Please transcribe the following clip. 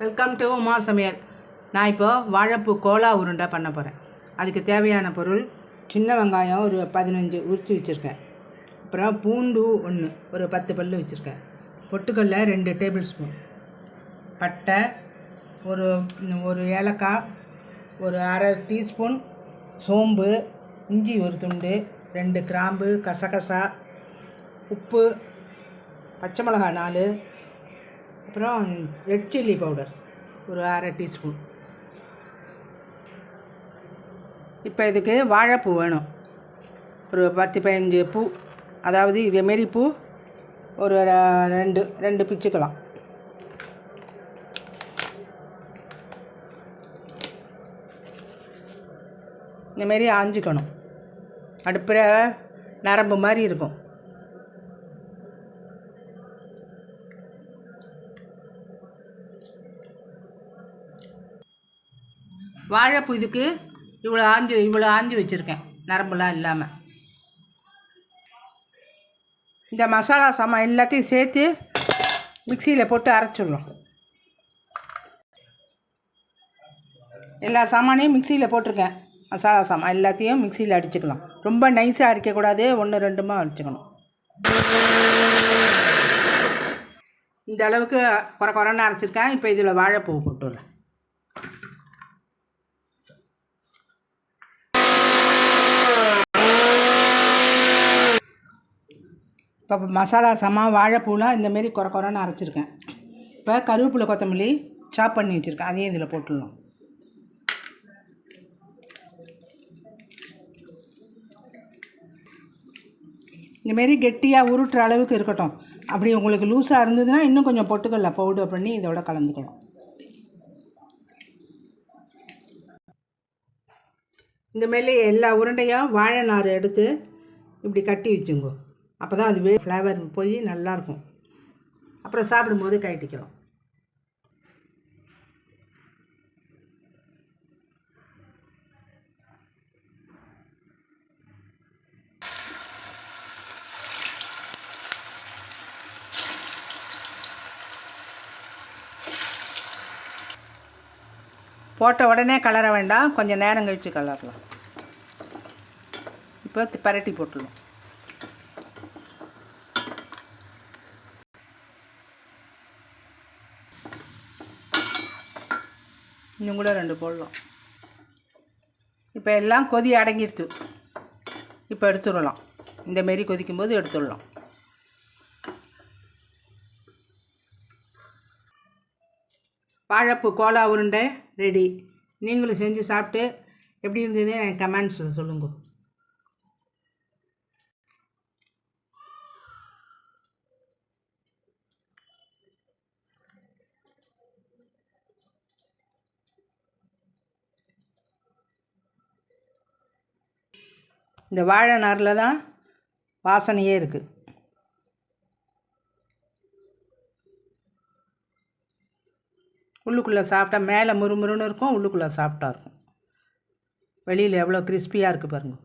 Welcome to Uma சமையல் நான் இப்போ வாழைப்பூ கோலா உருண்டை பண்ண போகிறேன் அதுக்கு தேவையான பொருள் சின்ன வெங்காயம் ஒரு பதினஞ்சு உரித்து வச்சுருக்கேன். அப்புறம் பூண்டு ஒன்று ஒரு பத்து பல் வச்சுருக்கேன். பொட்டுக்கல்ல ரெண்டு டேபிள் ஸ்பூன் பட்டை ஒரு ஒரு ஏலக்காய் ஒரு அரை டீஸ்பூன் சோம்பு இஞ்சி ஒரு துண்டு ரெண்டு கிராம்பு கசகசா உப்பு பச்சை மிளகாய் நாலு அப்புறம் ரெட் சில்லி பவுடர் ஒரு அரை டீஸ்பூன். இப்போ இதுக்கு வாழைப்பூ வேணும். ஒரு பத்து பதினஞ்சு பூ அதாவது இதேமாரி பூ ஒரு ரெண்டு ரெண்டு பிச்சுக்கலாம். இந்தமாரி ஆஞ்சிக்கணும் அடுப்பில் நரம்பு மாதிரி இருக்கும். வாழைப்பூ இதுக்கு இவ்வளோ ஆஞ்சு இவ்வளோ ஆஞ்சு வச்சுருக்கேன். நரம்புலாம் இல்லாமல் இந்த மசாலா சாமான் எல்லாத்தையும் சேர்த்து மிக்சியில் போட்டு அரைச்சிடணும். எல்லா சாமானையும் மிக்சியில் போட்டிருக்கேன். மசாலா சாமான் எல்லாத்தையும் மிக்சியில் அடிச்சுக்கலாம். ரொம்ப நைஸாக அடிக்கக்கூடாது. ஒன்று ரெண்டுமா அடிச்சுக்கணும். இந்த அளவுக்கு குறை குறைன்னு அரைச்சிருக்கேன். இப்போ இதில் வாழைப்பூ போட்டுடலாம். இப்போ மசாலா சமா வாழைப்பூலாம் இந்தமாரி குறை குறைன்னு அரைச்சிருக்கேன். இப்போ கருவேப்பிலை கொத்தமல்லி சாப் பண்ணி வச்சுருக்கேன். அதையும் இதில் போட்டுடலாம். இந்தமாரி கெட்டியாக உருட்டுற அளவுக்கு இருக்கட்டும். அப்படி உங்களுக்கு லூஸாக இருந்ததுன்னா இன்னும் கொஞ்சம் பொட்டுக்கல்ல பவுடர் பண்ணி இதோட கலந்துக்கணும் இந்த மாரி எல்லா உருண்டையும் வாழை நார் எடுத்து இப்படி கட்டி வச்சுங்கோ. அப்போ தான் அது ஃப்ளேவர் போய் நல்லாயிருக்கும் அப்புறம் சாப்பிடும்போது கழட்டிக்கிறோம். போட்ட உடனே கலர வேண்டாம். கொஞ்சம் நேரம் கழித்து கலரலாம். இப்போ பரட்டி போட்டுடலாம் இன்னும் கூட ரெண்டு போடலாம். இப்போ எல்லாம் கொதி அடங்கிடுச்சு இப்போ எடுத்துடலாம். இந்த மாரி கொதிக்கும்போது எடுத்துடலாம். வாழைப்பு கோலா உருண்டை ரெடி. நீங்களும் செஞ்சு சாப்பிட்டு எப்படி இருந்ததுன்னு எனக்கு கமெண்ட்ஸில் சொல்லுங்கள் இந்த வாழை நாரில் தான் வாசனையே இருக்குது உள்ளுக்குள்ளே சாப்பிட்டா மேலே முறுமுறுன்னு இருக்கும் உள்ளுக்குள்ளே சாப்பிட்டா இருக்கும். வெளியில் எவ்வளோ கிறிஸ்பியாக இருக்குது பாருங்கள்